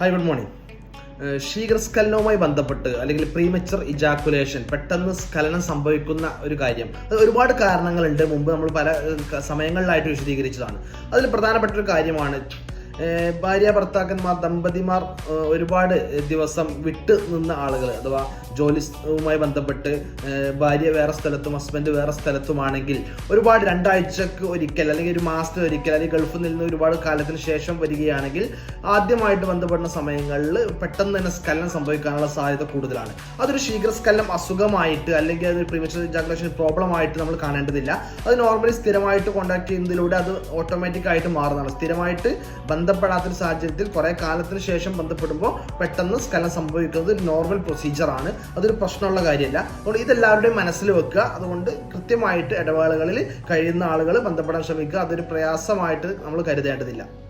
Hi good morning ശീഘ്രസ്ഖലനവുമായി ബന്ധപ്പെട്ട് അല്ലെങ്കിൽ premature ejaculation പെട്ടെന്ന് സ്ഖലനം സംഭവിക്കുന്ന ഒരു കാര്യം. അത് ഒരുപാട് കാരണങ്ങളുണ്ട്. മുമ്പ് നമ്മൾ പല സമയങ്ങളിലായിട്ട് വിശദീകരിച്ചതാണ്. അതിൽ പ്രധാനപ്പെട്ട ഒരു കാര്യമാണ് ഭാര്യ ഭർത്താക്കന്മാർ ദമ്പതിമാർ ഒരുപാട് ദിവസം വിട്ട് നിന്ന ആളുകൾ അഥവാ ജോലിയുമായി ബന്ധപ്പെട്ട് ഭാര്യ വേറെ സ്ഥലത്തും ഹസ്ബൻഡ് വേറെ സ്ഥലത്തുമാണെങ്കിൽ ഒരുപാട് രണ്ടാഴ്ചക്ക് ഒരിക്കൽ അല്ലെങ്കിൽ ഒരു മാസത്തിൽ ഒരിക്കൽ അല്ലെങ്കിൽ ഗൾഫിൽ നിന്ന് ഒരുപാട് കാലത്തിന് ശേഷം വരികയാണെങ്കിൽ ആദ്യമായിട്ട് ബന്ധപ്പെടുന്ന സമയങ്ങളിൽ പെട്ടെന്ന് തന്നെ സ്കലനം സംഭവിക്കാനുള്ള സാധ്യത കൂടുതലാണ്. അതൊരു ശീഘ്രസ്കലനം അസുഖമായിട്ട് അല്ലെങ്കിൽ അതൊരു പ്രിമച്ചർ ജാഗ്രേഷൻ പ്രോബ്ലം ആയിട്ട് നമ്മൾ കാണേണ്ടതില്ല. അത് നോർമലി സ്ഥിരമായിട്ട് കോൺടാക്ട് ചെയ്യുന്നതിലൂടെ അത് ഓട്ടോമാറ്റിക് ആയിട്ട് മാറുന്നതാണ്. സ്ഥിരമായിട്ട് ബന്ധപ്പെടാത്തൊരു സാഹചര്യത്തിൽ കുറേ കാലത്തിന് ശേഷം ബന്ധപ്പെടുമ്പോൾ പെട്ടെന്ന് സ്കലം സംഭവിക്കുന്നത് ഒരു നോർമൽ പ്രൊസീജിയറാണ് അതൊരു പ്രശ്നമുള്ള കാര്യമല്ല. അതുകൊണ്ട് ഇതെല്ലാവരുടെയും മനസ്സിൽ വെക്കുക. അതുകൊണ്ട് കൃത്യമായിട്ട് ഇടവേളകളിൽ കഴിയുന്ന ആളുകൾ ബന്ധപ്പെടാൻ ശ്രമിക്കുക. അതൊരു പ്രയാസമായിട്ട് നമ്മൾ കരുതേണ്ടതില്ല.